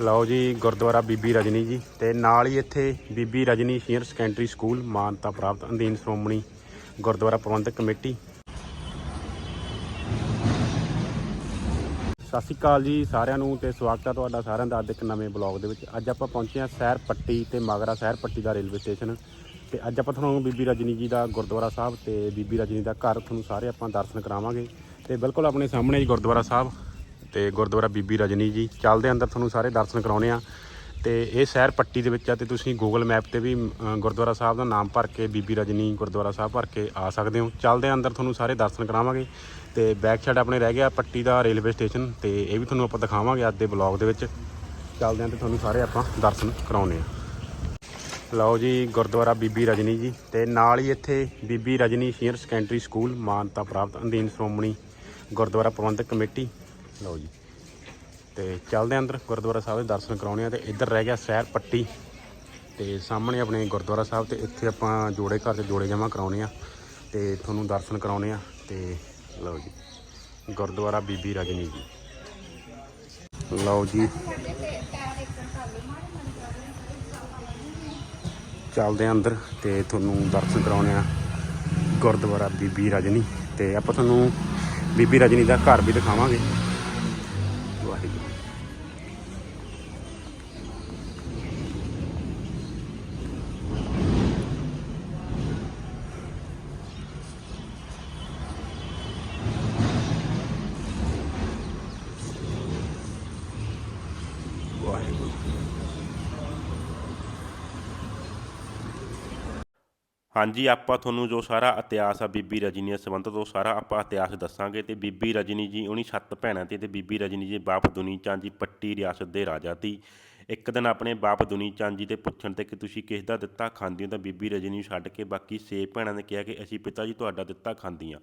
ਲਓ ਜੀ, ਗੁਰਦੁਆਰਾ ਬੀਬੀ ਰਜਨੀ ਜੀ। ਤੇ ਨਾਲ ਹੀ ਇੱਥੇ ਬੀਬੀ ਰਜਨੀ ਸੀਨੀਅਰ ਸੈਕੰਡਰੀ ਸਕੂਲ, ਮਾਨਤਾ ਪ੍ਰਾਪਤ ਅਧੀਨ ਸ਼੍ਰੋਮਣੀ ਗੁਰਦੁਆਰਾ ਪ੍ਰਬੰਧਕ ਕਮੇਟੀ। ਸਤਿ ਸ਼੍ਰੀ ਅਕਾਲ ਜੀ ਸਾਰਿਆਂ ਨੂੰ ਤੇ ਸਵਾਗਤ ਹੈ ਤੁਹਾਡਾ ਸਾਰਿਆਂ ਦਾ ਅੱਜ ਇੱਕ ਨਵੇਂ ਬਲੌਗ ਦੇ ਵਿੱਚ। ਅੱਜ ਆਪਾਂ ਪਹੁੰਚੇ ਹਾਂ ਸਹਿਰ ਪੱਟੀ ਤੇ ਮਾਗਰਾ ਸਹਿਰ ਪੱਟੀ ਦਾ ਰੇਲਵੇ ਸਟੇਸ਼ਨ। ਤੇ ਅੱਜ ਆਪਾਂ ਤੁਹਾਨੂੰ ਬੀਬੀ ਰਜਨੀ ਜੀ ਦਾ ਗੁਰਦੁਆਰਾ ਸਾਹਿਬ ਤੇ ਬੀਬੀ ਰਜਨੀ ਦਾ ਘਰ ਤੁਹਾਨੂੰ ਸਾਰੇ ਆਪਾਂ ਦਰਸ਼ਨ ਕਰਾਵਾਂਗੇ। ਤੇ ਬਿਲਕੁਲ ਆਪਣੇ ਸਾਹਮਣੇ ਹੀ ਗੁਰਦੁਆਰਾ ਸਾਹਿਬ। ਤੇ ਗੁਰਦੁਆਰਾ ਬੀਬੀ ਰਜਨੀ ਜੀ। ਚੱਲਦੇ ਅੰਦਰ ਤੁਹਾਨੂੰ ਸਾਰੇ ਦਰਸ਼ਨ ਕਰਾਉਣੇ ਆ। ਤੇ ਇਹ ਸ਼ਹਿਰ ਪੱਟੀ ਦੇ ਵਿੱਚ ਆ ਤੇ ਤੁਸੀਂ ਗੂਗਲ ਮੈਪ ਤੇ ਵੀ ਗੁਰਦੁਆਰਾ ਸਾਹਿਬ ਦਾ ਨਾਮ ਭਰ ਕੇ ਬੀਬੀ ਰਜਨੀ ਗੁਰਦੁਆਰਾ ਸਾਹਿਬ ਭਰ ਕੇ ਆ ਸਕਦੇ ਹੋ। ਚੱਲਦੇ ਅੰਦਰ ਤੁਹਾਨੂੰ ਸਾਰੇ ਦਰਸ਼ਨ ਕਰਾਵਾਂਗੇ। ਤੇ ਬੈਕ ਸਾਈਡ ਆਪਣੇ ਰਹਿ ਗਿਆ ਪੱਟੀ ਦਾ ਰੇਲਵੇ ਸਟੇਸ਼ਨ ਤੇ ਇਹ ਵੀ ਤੁਹਾਨੂੰ ਆਪਾਂ ਦਿਖਾਵਾਂਗੇ ਅੱਜ ਦੇ ਬਲੌਗ ਦੇ ਵਿੱਚ। ਚੱਲਦੇ ਆਂ ਤੇ ਤੁਹਾਨੂੰ ਸਾਰੇ ਆਪਾਂ ਦਰਸ਼ਨ ਕਰਾਉਣੇ ਆ ਲਓ ਜੀ, ਗੁਰਦੁਆਰਾ ਬੀਬੀ ਰਜਨੀ ਜੀ ਤੇ ਨਾਲ ਹੀ ਇੱਥੇ ਬੀਬੀ ਰਜਨੀ ਸੀਨੀਅਰ ਸੈਕੰਡਰੀ ਸਕੂਲ ਮਾਨਤਾ ਪ੍ਰਾਪਤ ਅਧੀਨ ਸ਼੍ਰੋਮਣੀ ਗੁਰਦੁਆਰਾ ਪ੍ਰਬੰਧਕ ਕਮੇਟੀ ਲਓ ਜੀ। ਤੇ ਚੱਲਦੇ ਆਂ ਅੰਦਰ, ਗੁਰਦੁਆਰਾ ਸਾਹਿਬ ਦੇ ਦਰਸ਼ਨ ਕਰਾਉਣੇ ਆ ਤੇ ਇੱਧਰ ਰਹਿ ਗਿਆ ਸਹਿਰ ਪੱਟੀ। ਤੇ ਸਾਹਮਣੇ ਆਪਣੇ ਗੁਰਦੁਆਰਾ ਸਾਹਿਬ ਤੇ ਇੱਥੇ ਆਪਾਂ ਜੋੜੇ ਘਰ ਤੇ ਜੋੜੇ ਜਮਾ ਕਰਾਉਣੇ ਆ। ਤੇ ਤੁਹਾਨੂੰ ਦਰਸ਼ਨ ਕਰਾਉਣੇ ਆ ਤੇ ਲਓ ਜੀ। ਗੁਰਦੁਆਰਾ ਬੀਬੀ ਰਜਨੀ ਜੀ। ਲਓ ਜੀ। ਚੱਲਦੇ ਆਂ ਅੰਦਰ ਤੇ ਤੁਹਾਨੂੰ ਦਰਸ਼ਨ ਕਰਾਉਣੇ ਆ ਗੁਰਦੁਆਰਾ ਬੀਬੀ ਰਜਨੀ ਤੇ ਆਪਾਂ ਤੁਹਾਨੂੰ ਬੀਬੀ ਰਜਨੀ ਦਾ ਘਰ ਵੀ ਦਿਖਾਵਾਂਗੇ। ਹਾਂਜੀ, ਆਪਾਂ ਤੁਹਾਨੂੰ ਜੋ ਸਾਰਾ ਇਤਿਹਾਸ ਆ ਬੀਬੀ ਰਜਨੀ ਦੇ ਸੰਬੰਧ ਤੋਂ ਸਾਰਾ ਆਪਾਂ ਇਤਿਹਾਸ ਦੱਸਾਂਗੇ ਤੇ ਬੀਬੀ ਰਜਨੀ ਜੀ, ਉਹਨੀ ਸੱਤ ਭੈਣਾਂ ਤੇ ਤੇ ਬੀਬੀ ਰਜਨੀ ਜੀ ਬਾਪ ਦੁਨੀ ਚੰਦ ਜੀ, ਪੱਟੀ ਰਿਆਸਤ ਦੇ ਰਾਜਾ ਤੀ। ਇੱਕ ਦਿਨ ਆਪਣੇ ਬਾਪ ਦੁਨੀ ਚੰਦ ਜੀ ਦੇ ਪੁੱਛਣ ਤੇ ਕਿ ਤੁਸੀਂ ਕਿਸ ਦਾ ਦਿੱਤਾ ਖਾਂਦੇ ਹੋ, ਤਾਂ ਬੀਬੀ ਰਜਨੀ ਨੂੰ ਛੱਡ ਕੇ ਬਾਕੀ ਛੇ ਭੈਣਾਂ ਨੇ ਕਿਹਾ ਕਿ ਅਸੀਂ ਪਿਤਾ ਜੀ ਤੁਹਾਡਾ ਦਿੱਤਾ ਖਾਂਦੀਆਂ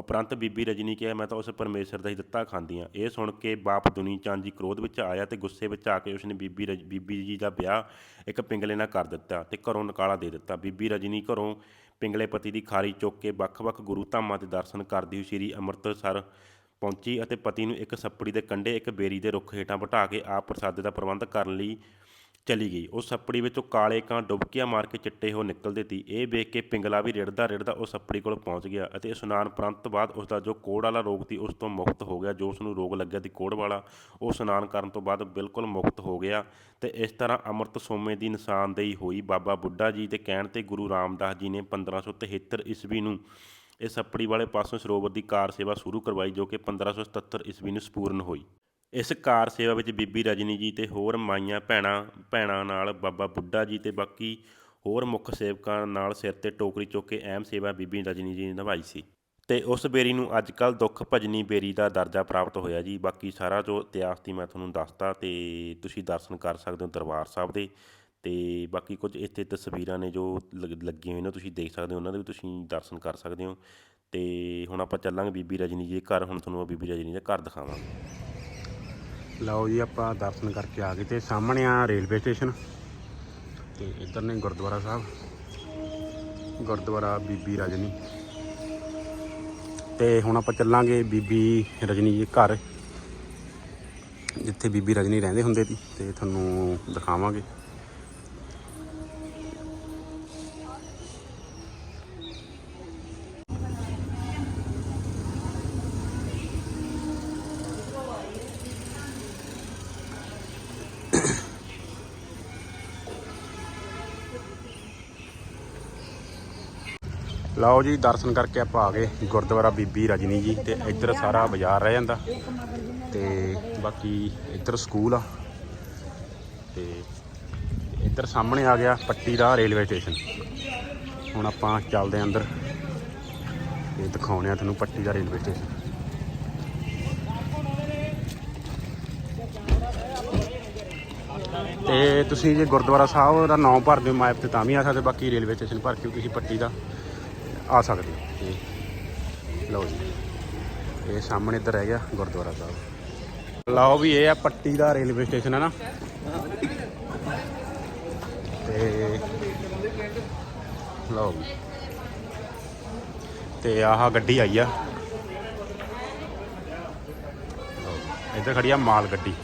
ਉਪਰੰਤ ਬੀਬੀ ਰਜਨੀ ਕਿਹਾ, ਮੈਂ ਤਾਂ ਉਸ ਪਰਮੇਸ਼ਰ ਦਾ ਹੀ ਦਿੱਤਾ ਖਾਂਦੀ ਖਾਂਦੀਆਂ। ਇਹ ਸੁਣ ਕੇ ਬਾਪ ਦੁਨੀ ਚੰਦ ਜੀ ਕ੍ਰੋਧ ਵਿੱਚ ਆਇਆ ਤੇ ਗੁੱਸੇ ਵਿੱਚ ਆ ਕੇ ਉਸਨੇ ਬੀਬੀ ਰਜ- ਬੀਬੀ ਜੀ ਦਾ ਵਿਆਹ ਇੱਕ ਪਿੰਗਲੇ ਨਾਲ ਕਰ ਦਿੱਤਾ ਤੇ ਘਰੋਂ ਨਿਕਾਲਾ ਦੇ ਦਿੱਤਾ। ਬੀਬੀ ਰਜਨੀ ਘਰੋਂ ਪਿੰਗਲੇ ਪਤੀ ਦੀ ਖਾਰੀ ਚੁੱਕ ਕੇ ਵੱਖ-ਵੱਖ ਗੁਰੂ ਧਾਮਾਂ ਦੇ ਦਰਸ਼ਨ ਕਰਦੀ ਹੋਈ ਸ੍ਰੀ ਅੰਮ੍ਰਿਤਸਰ ਪਹੁੰਚੀ ਅਤੇ ਪਤੀ ਨੂੰ ਇੱਕ ਸੱਪੜੀ ਦੇ ਕੰਢੇ ਇੱਕ ਬੇਰੀ ਦੇ ਰੁੱਖ ਹੇਠਾਂ ਬਿਠਾ ਕੇ ਆਪ ਪ੍ਰਸਾਦੇ ਦਾ ਪ੍ਰਬੰਧ ਕਰਨ ਲਈ ਚਲੀ ਗਈ। ਉਸ ਸੱਪੜੀ ਵਿੱਚੋਂ ਕਾਲੇ ਕਾਂ ਡੁਬਕੀਆਂ ਮਾਰ ਕੇ ਚਿੱਟੇ ਹੋ ਨਿਕਲਦੇ ਸੀ ਇਹ ਵੇਖ ਕੇ ਪਿੰਗਲਾ ਵੀ ਰਿੜਦਾ ਰਿੜਦਾ ਉਸ ਸੱਪੜੀ ਕੋਲ ਪਹੁੰਚ ਗਿਆ ਅਤੇ ਇਸ਼ਨਾਨ ਪ੍ਰੰਤ ਬਾਅਦ ਉਸ ਦਾ ਜੋ ਕੋੜ ਵਾਲਾ ਰੋਗ ਸੀ ਉਸ ਤੋਂ ਮੁਕਤ ਹੋ ਗਿਆ। ਜੋ ਉਸ ਨੂੰ ਰੋਗ ਲੱਗਿਆ ਸੀ ਕੋੜ ਵਾਲਾ, ਉਹ ਇਸ਼ਨਾਨ ਕਰਨ ਤੋਂ ਬਾਅਦ ਬਿਲਕੁਲ ਮੁਕਤ ਹੋ ਗਿਆ ਤੇ ਇਸ ਤਰ੍ਹਾਂ ਅੰਮ੍ਰਿਤ ਸੋਮੇ ਦੀ ਨਿਸ਼ਾਨਦੇਹੀ ਹੋਈ। ਬਾਬਾ ਬੁੱਢਾ ਜੀ ਦੇ ਕਹਿਣ ਤੇ ਗੁਰੂ ਰਾਮਦਾਸ ਜੀ ਨੇ 1573 ਈਸਵੀ ਨੂੰ ਇਸ ਸੱਪੜੀ ਵਾਲੇ ਪਾਸੋਂ ਸਰੋਵਰ ਦੀ ਕਾਰ ਸੇਵਾ ਸ਼ੁਰੂ ਕਰਵਾਈ, ਜੋ ਕਿ 1577 ਈਸਵੀ ਨੂੰ ਸਪੂਰਨ ਹੋਈ। ਇਸ ਕਾਰ ਸੇਵਾ ਵਿੱਚ ਬੀਬੀ ਰਜਨੀ ਜੀ ਤੇ ਹੋਰ ਮਾਈਆਂ, ਭੈਣਾਂ ਭੈਣਾਂ ਨਾਲ ਬਾਬਾ ਬੁੱਢਾ ਜੀ ਤੇ ਬਾਕੀ ਹੋਰ ਮੁੱਖ ਸੇਵਕਾਂ ਨਾਲ ਸਿਰ ਤੇ ਟੋਕਰੀ ਚੁੱਕ ਕੇ ਅਹਿਮ ਸੇਵਾ ਬੀਬੀ ਰਜਨੀ ਜੀ ਨੇ ਨਿਭਾਈ ਸੀ। ਤੇ ਉਸ ਬੇਰੀ ਨੂੰ ਅੱਜ ਕੱਲ ਦੁੱਖ ਭਜਨੀ ਬੇਰੀ ਦਾ ਦਰਜਾ ਪ੍ਰਾਪਤ ਹੋਇਆ ਜੀ। ਬਾਕੀ ਸਾਰਾ ਜੋ ਇਤਿਹਾਸ ਦੀ ਮੈਂ ਤੁਹਾਨੂੰ ਦੱਸਤਾ ਤੇ ਤੁਸੀਂ ਦਰਸ਼ਨ ਕਰ ਸਕਦੇ ਹੋ ਦਰਬਾਰ ਸਾਹਿਬ ਦੇ। ਤੇ ਬਾਕੀ ਕੁਝ ਇੱਥੇ ਤਸਵੀਰਾਂ ਨੇ ਜੋ ਲੱਗ- ਲੱਗੀਆਂ ਹੋਈਆਂ ਨੇ, ਤੁਸੀਂ ਦੇਖ ਸਕਦੇ ਹੋ, ਉਹਨਾਂ ਦੇ ਵੀ ਤੁਸੀਂ ਦਰਸ਼ਨ ਕਰ ਸਕਦੇ ਹੋ। ਤੇ ਹੁਣ ਆਪਾਂ ਚੱਲਾਂਗੇ ਬੀਬੀ ਰਜਨੀ ਜੀ ਦੇ ਘਰ। ਹੁਣ ਤੁਹਾਨੂੰ ਬੀਬੀ ਰਜਨੀ ਦਾ ਘਰ ਦਿਖਾਵਾਂਗੇ। ਲਓ ਜੀ, ਆਪਾਂ ਦਰਸ਼ਨ ਕਰਕੇ ਆ ਗਏ ਤੇ ਸਾਹਮਣੇ ਆ ਰੇਲਵੇ ਸਟੇਸ਼ਨ। ਤੇ ਇੱਧਰ ਨੇ ਗੁਰਦੁਆਰਾ ਸਾਹਿਬ। ਗੁਰਦੁਆਰਾ ਬੀਬੀ ਰਜਨੀ। ਤੇ ਹੁਣ ਆਪਾਂ ਚੱਲਾਂਗੇ ਬੀਬੀ ਰਜਨੀ ਜੀ ਘਰ, ਜਿੱਥੇ ਬੀਬੀ ਰਜਨੀ ਰਹਿੰਦੇ ਹੁੰਦੇ ਸੀ, ਤੇ ਤੁਹਾਨੂੰ ਦਿਖਾਵਾਂਗੇ। ਲਓ ਜੀ, ਦਰਸ਼ਨ ਕਰਕੇ ਆਪਾਂ ਆ ਗਏ ਗੁਰਦੁਆਰਾ ਬੀਬੀ ਰਜਨੀ ਜੀ ਤੇ ਇੱਧਰ ਸਾਰਾ ਬਾਜ਼ਾਰ ਰਹਿ ਜਾਂਦਾ। ਤੇ ਬਾਕੀ ਇੱਧਰ ਸਕੂਲ ਆ। ਤੇ ਇੱਧਰ ਸਾਹਮਣੇ ਆ ਗਿਆ ਪੱਟੀ ਦਾ ਰੇਲਵੇ ਸਟੇਸ਼ਨ। ਹੁਣ ਆਪਾਂ ਚੱਲਦੇ ਆਂ ਅੰਦਰ ਤੇ ਦਿਖਾਉਣੇ ਆ ਤੁਹਾਨੂੰ ਪੱਟੀ ਦਾ ਰੇਲਵੇ ਸਟੇਸ਼ਨ। ਤੇ ਤੁਸੀਂ ਜੇ ਗੁਰਦੁਆਰਾ ਸਾਹਿਬ ਦਾ ਨਾਮ ਭਰਦੇ ਹੋ ਮੈਪ ਤੇ ਤਾਂ ਵੀ ਆ ਸਕਦੇ, ਬਾਕੀ ਰੇਲਵੇ ਸਟੇਸ਼ਨ ਭਰ ਕੇ ਤੁਸੀਂ ਪੱਟੀ ਦਾ। ਆ ਸਕਦੇ ਹੋ। ਤੇ ਲਓ ਜੀ। ਇਹ ਸਾਹਮਣੇ ਇੱਧਰ ਰਹਿ ਗਿਆ ਗੁਰਦੁਆਰਾ ਸਾਹਿਬ। ਲਓ ਵੀ ਇਹ ਆ ਪੱਟੀ ਦਾ ਰੇਲਵੇ ਸਟੇਸ਼ਨ ਹੈ ਨਾ। ਤੇ ਲਓ ਤੇ ਆਹ ਗੱਡੀ ਆਈ ਆ। ਲਓ ਜੀ, ਇੱਧਰ ਖੜੀ ਆ ਮਾਲ ਗੱਡੀ।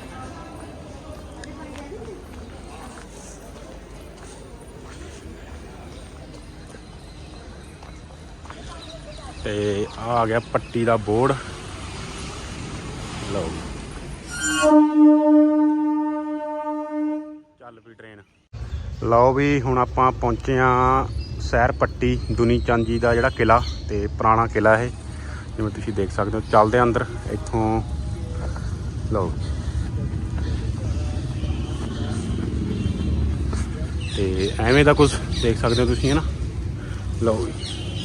ਤੇ ਆ ਆ ਗਿਆ ਪੱਟੀ ਦਾ ਬੋਰਡ ਲਓ ਚੱਲ ਵੀ ਟ੍ਰੇਨ ਲਓ ਵੀ ਹੁਣ ਆਪਾਂ ਪਹੁੰਚੇ ਆ ਸੈਰ ਪੱਟੀ ਦੁਨੀ ਚੰਦ ਜੀ ਦਾ ਜਿਹੜਾ ਕਿਲਾ ਤੇ ਪੁਰਾਣਾ ਕਿਲਾ ਇਹ, ਜਿਵੇਂ ਤੁਸੀਂ ਦੇਖ ਸਕਦੇ ਹੋ। ਚੱਲਦੇ ਅੰਦਰ, ਇੱਥੋਂ। ਲਓ ਤੇ ਐਵੇਂ ਦਾ ਕੁਝ ਦੇਖ ਸਕਦੇ ਹੋ ਤੁਸੀਂ, ਹੈ ਨਾ? ਲਓ ਜੀ।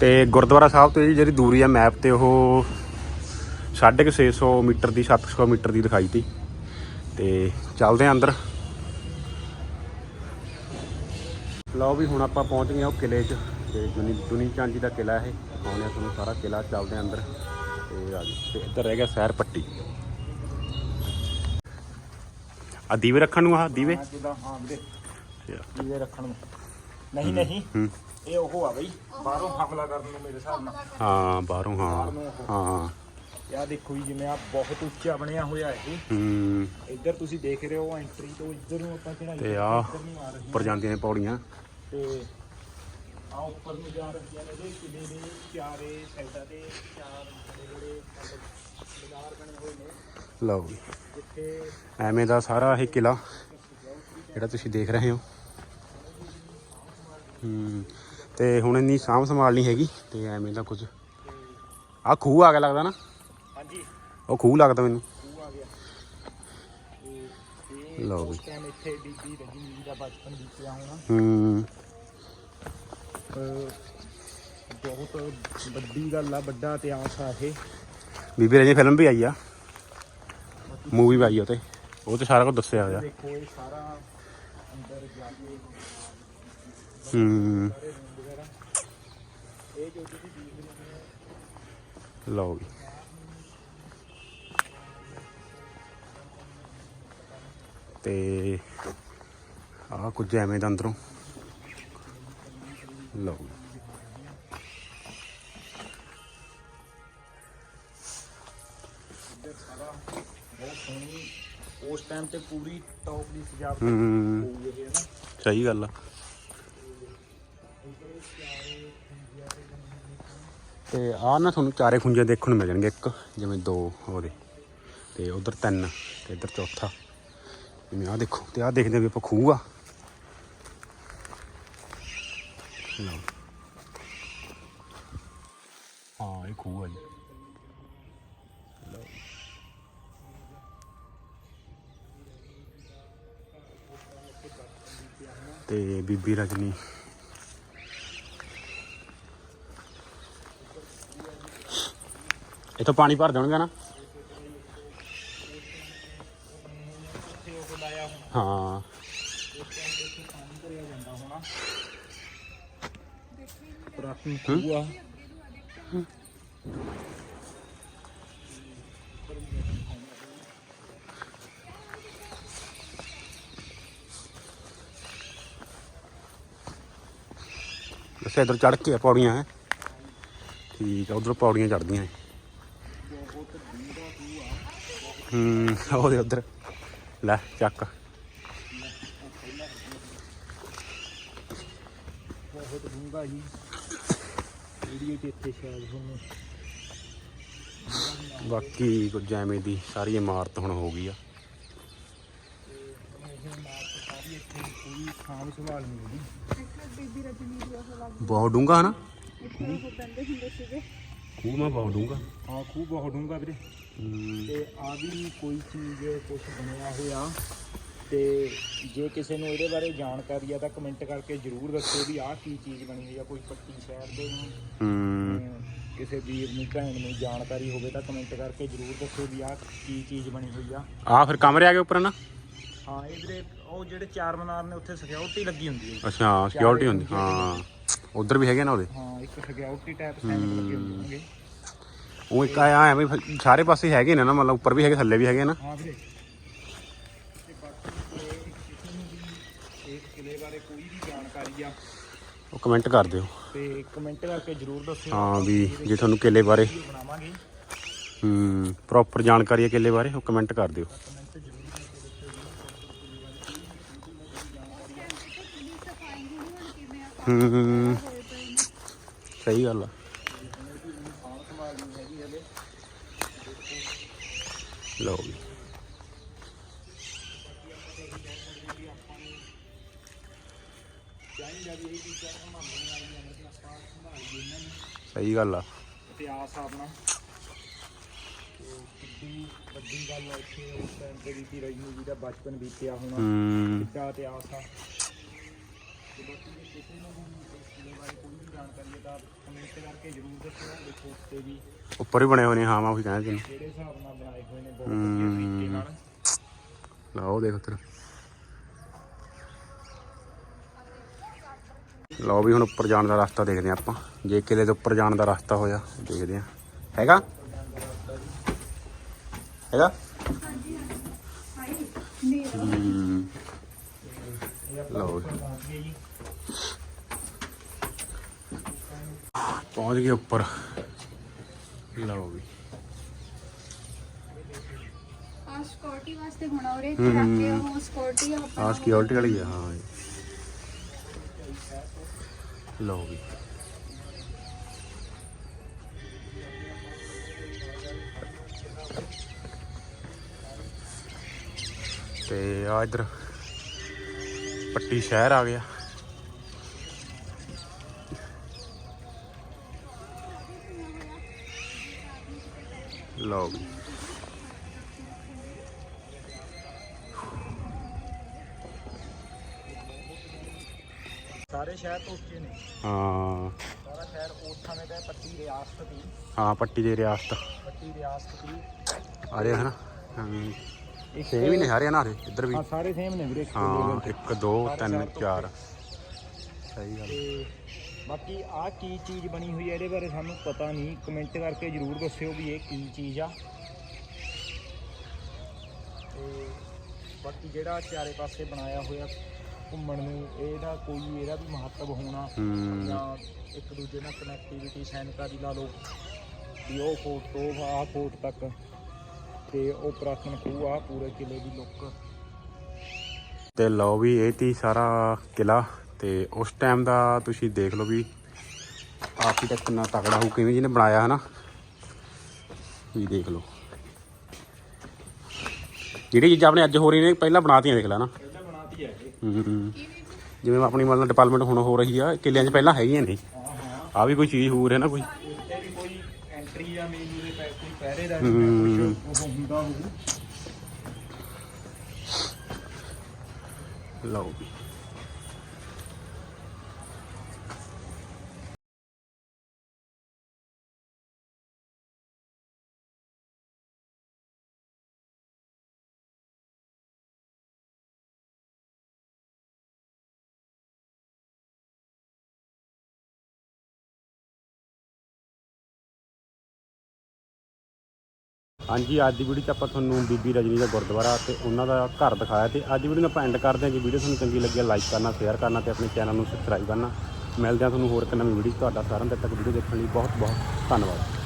ਤੇ ਗੁਰਦੁਆਰਾ ਸਾਹਿਬ ਤੋਂ ਜਿਹੜੀ ਦੂਰੀ ਆ ਮੈਪ ਤੇ ਉਹ 650 ਮੀਟਰ ਦੀ 700 ਮੀਟਰ ਦੀ ਦਿਖਾਈ ਤੀ। ਤੇ ਚੱਲਦੇ ਆ ਅੰਦਰ। ਲਓ ਵੀ ਹੁਣ ਆਪਾਂ ਪਹੁੰਚ ਗਏ ਹਾਂ ਉਹ ਕਿਲੇ 'ਚ। ਤੇ ਦੁਨੀ ਦੁਨੀ ਚੰਦ ਦਾ ਕਿਲਾ ਇਹ। ਦਿਖਾਉਂਦੇ ਆ ਤੁਹਾਨੂੰ ਸਾਰਾ ਕਿਲਾ ਚੱਲਦੇ ਆ ਅੰਦਰ। ਤੇ ਆ ਜੀ ਤੇ ਇੱਧਰ ਰਹਿ ਗਿਆ ਸੈਰ ਪੱਟੀ। ਆ ਦੀਵੇ ਰੱਖਣ ਨੂੰ ਆ ਦੀਵੇ? ਹਾਂ ਵੀਰੇ। ਦੀਵੇ ਰੱਖਣ ਨੂੰ। ਨਹੀਂ ਨਹੀਂ। ਹੂੰ। ਇਹ ਉਹ ਆ ਬਈ ਬਾਹਰੋਂ ਹਮਲਾ ਕਰਨ ਨੂੰ ਮੇਰੇ ਹਿਸਾਬ ਨਾਲ। ਹਾਂ ਬਾਹਰੋਂ ਹਾਂ। ਹਾਂ। ਯਾ ਦੇਖੋ ਜੀ ਜਿਵੇਂ ਆ ਬਹੁਤ ਉੱਚਾ ਬਣਿਆ ਹੋਇਆ ਇਹ। ਹੂੰ। ਇੱਧਰ ਤੁਸੀਂ ਦੇਖ ਰਹੇ ਹੋ ਐਂਟਰੀ ਤੋਂ ਇੱਧਰ ਨੂੰ ਆਪਾਂ ਚੜਾਈ ਤੇ ਆ ਉੱਪਰ ਜਾਂਦੀਆਂ ਨੇ ਪੌੜੀਆਂ। ਤੇ ਆ ਉੱਪਰ ਨੂੰ ਜਾ ਰਹੀਆਂ ਨੇ ਇਹਦੇ ਕਿਲੇ ਦੇ ਚਾਰੇ ਸਾਈਡਾਂ ਤੇ ਚਾਰ ਬੜੇ ਬੜੇ ਮੀਨਾਰ ਬਣੇ ਹੋਏ ਨੇ। ਲਓ ਜੀ। ਜਿੱਥੇ ਐਵੇਂ ਦਾ ਸਾਰਾ ਇਹ ਕਿਲਾ ਜਿਹੜਾ ਤੁਸੀਂ ਦੇਖ ਰਹੇ ਹੋ। ਹੂੰ ਤੇ ਹੁਣ ਇੰਨੀ ਸਾਂਭ ਸੰਭਾਲ ਨਹੀਂ ਹੈਗੀ ਤੇ ਐਵੇਂ ਦਾ ਕੁਝ। ਆ ਖੂਹ ਆ ਗਿਆ ਲੱਗਦਾ ਨਾ? ਹਾਂਜੀ। ਉਹ ਖੂਹ ਲੱਗਦਾ ਮੈਨੂੰ। ਆ ਗਿਆ। ਲਓ ਵੀ ਉਸ ਟਾਈਮ ਇੱਥੇ ਬੀਬੀ ਰਜਨੀ ਦਾ ਬਚਪਨ ਬੀਤਿਆ ਹੋਣਾ। ਹੂੰ। ਅਹ ਬਹੁਤ ਵੱਡੀ ਗੱਲ ਆ ਵੱਡਾ ਇਤਿਹਾਸ ਆ ਇਹ। ਬੀਬੀ ਰਾਜੀ ਫਿਲਮ ਵੀ ਆਈ ਆ। ਮੂਵੀ ਵੀ ਆਈ ਆ ਉਹ ਤੇ ਉਹ ਤੇ ਸਾਰਾ ਕੁਝ ਦੱਸਿਆ ਹੋਇਆ। ਦੇਖੋ ਇਹ ਸਾਰਾ ਅੰਦਰ ਜਾ ਕੇ ਹੂੰ ਲਓ ਜੀ ਤੇ ਆ ਕੁਝ ਐਵੇਂ ਦਾ ਅੰਦਰੋਂ ਲਓ ਉਸ ਟਾਈਮ ਤੇ ਪੂਰੀ ਟੌਪ ਦੀ ਸਜਾਵਟ ਹੋਈ ਹੈ ਨਾ। ਸਹੀ ਗੱਲ ਆ। ਤੇ ਆ ਨਾ ਤੁਹਾਨੂੰ ਚਾਰੇ ਖੁੰਝੇ ਦੇਖਣ ਨੂੰ ਮਿਲ ਜਾਣਗੇ ਇੱਕ ਜਿਵੇਂ ਦੋ ਉਹਦੇ, ਤੇ ਉਧਰ ਤਿੰਨ ਤੇ ਇੱਧਰ ਚੌਥਾ ਜਿਵੇਂ ਆ ਦੇਖੋ, ਤੇ ਆ ਦੇਖਦੇ ਵੀ ਆਪਾਂ ਖੂਹ ਆ ਲਓ। ਹਾਂ, ਇਹ ਖੂਹ ਆ ਜੀ ਲਓ। ਤੇ ਬੀਬੀ ਰਜਨੀ ਇਥੋਂ ਪਾਣੀ ਭਰ ਦੇਣਗੇ ਨਾ। ਹਾਂ। ਉਸ ਟਾਈਮ ਤੇ ਇੱਥੇ ਪਾਣੀ ਭਰਿਆ ਜਾਂਦਾ ਹੋਣਾ ਪ੍ਰਾਤਨ ਖੂਹ ਆ ਅੱਛਾ ਇਧਰ ਚੜ ਕੇ ਪੌੜੀਆਂ ਹੈ। ਠੀਕ ਆ ਉਧਰ ਪੌੜੀਆਂ ਚੜਦੀਆਂ ਹੈ ਹੂੰ ਉਹਦੇ ਉਧਰ। ਲੈ ਚੱਕ। ਬਹੁਤ ਡੂੰਘਾ ਜੀ। ਵੀਡੀਓ 'ਚ ਇੱਥੇ ਸ਼ਾਇਦ ਤੁਹਾਨੂੰ ਬਾਕੀ ਕੁਝ ਐਵੇਂ ਦੀ ਸਾਰੀ ਇਮਾਰਤ ਹੁਣ ਹੋ ਗਈ ਆ। ਦੀ ਉਹ ਬਹੁਤ ਡੂੰਗਾ ਹਨਾ? ਇੱਥੇ ਉਹ ਕਹਿੰਦੇ ਹੁੰਦੇ ਸੀਗੇ। ਖੂਹ ਮਾ ਬਹੁਤ ਡੂੰਗਾ ਹਾਂ ਖੂਹ ਬਹੁਤ ਡੂੰਘਾ ਵੀਰੇ। ਤੇ ਆ ਵੀ ਕੋਈ ਚੀਜ਼ ਕੁਝ ਬਣਿਆ ਹੋਇਆ ਤੇ ਜੇ ਕਿਸੇ ਨੂੰ ਇਹਦੇ ਬਾਰੇ ਜਾਣਕਾਰੀ ਆ ਤਾਂ ਕਮੈਂਟ ਕਰਕੇ ਜਰੂਰ ਦੱਸੋ ਵੀ ਆਹ ਕੀ ਚੀਜ਼ ਬਣੀ ਹੋਈ ਆ ਕੋਈ ਪੱਟੀ ਸ਼ਹਿਰ ਦੇ ਨੂੰ ਕਿਸੇ ਵੀਰ ਨੂੰ ਭੈਣ ਨੂੰ ਜਾਣਕਾਰੀ ਹੋਵੇ ਤਾਂ ਕਮੈਂਟ ਕਰਕੇ ਜਰੂਰ ਦੱਸੋ ਵੀ ਆਹ ਕੀ ਚੀਜ਼ ਬਣੀ ਹੋਈ ਆ। ਆ ਫਿਰ ਕਮਰੇ ਆ ਗਏ ਉੱਪਰ ਨਾ? ਹਾਂ ਇਹ ਵੀਰੇ ਉਹ ਜਿਹੜੇ ਚਾਰ ਮਨਾਰ ਨੇ ਉੱਥੇ ਸਿਕਿਉਰਿਟੀ ਲੱਗੀ ਹੁੰਦੀ ਹੈ। ਅੱਛਾ ਸਿਕਿਉਰਿਟੀ ਹੁੰਦੀ ਹਾਂ। ਉਧਰ ਵੀ ਹੈਗੇ ਨਾ ਉਹਦੇ? ਹਾਂ ਇੱਕ ਸਿਕਿਉਰਿਟੀ ਟਾਈਪ ਸਾਈਨ ਲੱਗੇ ਹੁੰਦੇ ਹੋਣਗੇ। ਉਹ ਇੱਕ ਆਇਆ ਐਵੇਂ ਸਾਰੇ ਪਾਸੇ ਹੈਗੇ ਨੇ ਨਾ ਮਤਲਬ ਉੱਪਰ ਵੀ ਹੈਗੇ ਥੱਲੇ ਵੀ ਹੈਗੇ ਨਾ। ਹਾਂ ਵੀਰੇ। ਤੇ ਬਾਕੀ ਜੇ ਕਿਸੇ ਨੂੰ ਵੀ ਇਸ ਕਿਲੇ ਬਾਰੇ ਕੋਈ ਵੀ ਜਾਣਕਾਰੀ ਆ ਉਹ ਕਮੈਂਟ ਕਰ ਦਿਓ। ਤੇ ਕਮੈਂਟ ਕਰਕੇ ਜਰੂਰ ਦੱਸਿਓ। ਹਾਂ ਵੀ ਜੇ ਤੁਹਾਨੂੰ ਕਿਲੇ ਬਾਰੇ ਬਣਾਵਾਂਗੇ। ਹੂੰ ਪ੍ਰੋਪਰ ਜਾਣਕਾਰੀ ਹੈ ਕਿਲੇ ਬਾਰੇ ਉਹ ਕਮੈਂਟ ਕਰ ਦਿਓ। ਹੂੰ। ਸਹੀ ਗੱਲ ਆ ਲਓ ਵੀ ਚਾਹੀਦਾ ਵੀ ਇਹ ਚੀਜ਼ਾਂ ਸੰਭਾਲਣ ਵਾਲੀਆਂ ਨੇ ਤੇ ਆਪਾਂ ਸੰਭਾਲੀਏ ਇਹਨਾਂ ਨੂੰ ਸਹੀ ਗੱਲ ਆ। ਇਤਿਹਾਸ ਆ ਆਪਣਾ। ਵੱਡੀ ਗੱਲ ਆ ਇੱਥੇ ਉਸ ਟਾਈਮ ਤੇ ਬੀਬੀ ਰਜਨੀ ਜੀ ਦਾ ਬਚਪਨ ਬੀਤਿਆ ਹੋਣਾ। ਕਿੱਡਾ ਇਤਿਹਾਸ ਆ। ਤੇ ਬਾਕੀ ਜੇ ਕਿਸੇ ਨੂੰ ਵੀ ਇਸ ਕਿਲੇ ਬਾਰੇ ਕੋਈ ਵੀ ਜਾਣਕਾਰੀ ਹੈ ਤਾਂ ਕਮੈਂਟ ਕਰਕੇ ਜ਼ਰੂਰ ਦੱਸਿਓ ਦੇਖੋ ਉੱਤੇ ਵੀ ਉੱਪਰ ਹੀ ਬਣੇ ਹੋਏ ਨੇ ਹਾਂ ਮੈਂ ਉਹੀ ਕਹਿੰਦਾ ਤੈਨੂੰ ਜਿਹੜੇ ਹਿਸਾਬ ਨਾਲ ਬਣਾਏ ਹੋਏ ਨੇ ਬਹੁਤ ਵਧੀਆ ਤਰੀਕੇ ਨਾਲ। ਲਓ ਦੇਖ ਉੱਧਰ। ਲਓ ਵੀ ਹੁਣ ਉੱਪਰ ਜਾਣ ਦਾ ਰਸਤਾ ਦੇਖਦੇ ਹਾਂ ਆਪਾਂ। ਜੇ ਕਿਲੇ ਦੇ ਉੱਪਰ ਜਾਣ ਦਾ ਰਸਤਾ ਹੋਇਆ ਦੇਖਦੇ ਹਾਂ। ਹੈਗਾ? ਹੈਗਾ? ਲਓ। ਜੀ। ਪਹੁੰਚ ਗਏ ਉੱਪਰ। ਲਓ ਵੀ। ਆ ਸਕਿਉਰਟੀ ਵਾਸਤੇ ਹੋਣਾ ਉਰੇ ਇੱਥੇ ਰੱਖ ਕੇ ਉਹ ਸਕਿਉਰਟੀ ਆ ਸਿਕਿਉਰਿਟੀ ਵਾਲੀ ਆ ਹਾਂ। ਲਓ ਵੀ। ਤੇ ਆ ਇਧਰ ਪੱਟੀ ਸ਼ਹਿਰ ਆ ਗਿਆ। ਲਓ ਵੀ ਸਾਰੇ ਸ਼ਹਿਰ ਤੋਂ ਉੱਚੇ ਨੇ ਹਾਂ ਸਾਰਾ ਸ਼ਹਿਰ ਉਸ ਸਮੇਂ ਦਾ ਪੱਟੀ ਰਿਆਸਤ ਦੀ ਹਾਂ ਪੱਟੀ ਦੇ ਰਿਆਸਤ ਪੱਟੀ ਰਿਆਸਤ ਦੀ ਆ ਰਹੇ ਹਨ ਇੱਕ ਛੇ ਵੀ ਨੇ ਸਾਰੇ ਨਾ ਰਹੇ ਇੱਧਰ ਵੀ ਹਾਂ ਸਾਰੇ ਸੇਮ ਨੇ ਵੀਰੇ ਇੱਕੋ ਹਾਂ level 'ਚ। 1 2 ਸਾਰੇ 3 ਸ਼ਹਿਰ ਤੋਂ 4 ਸਹੀ ਗੱਲ ਤੇ ਬਾਕੀ ਆ ਕੀ ਚੀਜ਼ ਬਣੀ ਹੋਈ ਹੈ ਇਹਦੇ ਬਾਰੇ ਸਾਨੂੰ ਪਤਾ ਨਹੀਂ। ਕਮੈਂਟ ਕਰਕੇ ਜਰੂਰ ਦੱਸਿਓ ਵੀ ਇਹ ਕੀ ਚੀਜ਼ ਆ। ਤੇ ਬਾਕੀ ਜਿਹੜਾ ਚਾਰੇ ਪਾਸੇ ਬਣਾਇਆ ਹੋਇਆ ਘੁੰਮਣ ਨੂੰ ਇਹਦਾ ਕੋਈ ਇਹਦਾ ਵੀ ਮਹੱਤਵ ਹੋਣਾ ਜਾਂ ਇੱਕ ਦੂਜੇ ਨਾਲ ਕਨੈਕਟੀਵਿਟੀ ਸੈਨਿਕਾਂ ਦੀ ਲਾ ਲਓ। ਵੀ ਉਹ ਫੋਰਟ ਤੋਂ ਆਹ ਫੋਰਟ ਤੱਕ। ਤੇ ਉਹ ਪੁਰਾਤਨ ਖੂਹ ਆ ਪੂਰੇ ਕਿਲੇ ਦੀ ਲੁੱਕ ਤੇ ਲਓ ਵੀ ਇਹ ਤੀ ਸਾਰਾ ਕਿਲਾ। ਤੇ ਉਸ ਟਾਈਮ ਦਾ ਤੁਸੀਂ ਦੇਖ ਲਓ ਵੀ ਆਰਕੀਟੈਕਟ ਕਿੰਨਾ ਤਕੜਾ ਹੋ ਕਿਵੇਂ ਜਿਹਨੇ ਬਣਾਇਆ ਹਨਾ। ਵੀ ਦੇਖ ਲਓ। ਜਿਹੜੀ ਚੀਜ਼ਾਂ ਆਪਣੇ ਅੱਜ ਹੋ ਰਹੀਆਂ ਨੇ ਪਹਿਲਾਂ ਬਣਾਤੀਆਂ ਦੇਖ ਲੈ ਨਾ ਪਹਿਲਾਂ ਬਣਾਤੀ ਹੈ ਜਿਵੇਂ ਆਪਣੀ ਮਤਲਬ ਡਿਪਾਰਟਮੈਂਟ ਹੁਣ ਹੋ ਰਹੀ ਆ ਕਿਲਿਆਂ 'ਚ ਪਹਿਲਾਂ ਹੈਗੀਆਂ ਨੇ। ਆ ਵੀ ਕੋਈ ਚੀਜ਼ ਹੋਰ ਹੈ ਨਾ ਕੋਈ। ਐਂਟਰੀ ਆ ਪੈ। ਕੁਝ ਉਹ ਹੁੰਦਾ ਹੋਊ। ਲਓ ਵੀ ਹਾਂਜੀ, ਅੱਜ ਦੀ ਵੀਡੀਓ 'ਚ ਆਪਾਂ ਤੁਹਾਨੂੰ ਬੀਬੀ ਰਜਨੀ ਦਾ ਗੁਰਦੁਆਰਾ ਤੇ ਉਹਨਾਂ ਦਾ ਘਰ ਦਿਖਾਇਆ ਤੇ ਅੱਜ ਵੀਡੀਓ ਨੂੰ ਆਪਾਂ ਐਂਡ ਕਰਦੇ ਹਾਂ ਜੇ ਵੀਡੀਓ ਤੁਹਾਨੂੰ ਚੰਗੀ ਲੱਗੀ ਲਾਈਕ ਕਰਨਾ ਸ਼ੇਅਰ ਕਰਨਾ ਤੇ ਆਪਣੇ ਚੈਨਲ ਨੂੰ ਸਬਸਕ੍ਰਾਈਬ ਕਰਨਾ। ਮਿਲਦੇ ਹਾਂ ਤੁਹਾਨੂੰ ਹੋਰ ਇੱਕ ਨਵੀਂ ਵੀਡੀਓ 'ਚ। ਤੁਹਾਡਾ ਸਾਰਿਆਂ ਦਾ ਤੱਕ ਵੀਡੀਓ ਦੇਖਣ ਲਈ ਬਹੁਤ ਬਹੁਤ ਧੰਨਵਾਦ।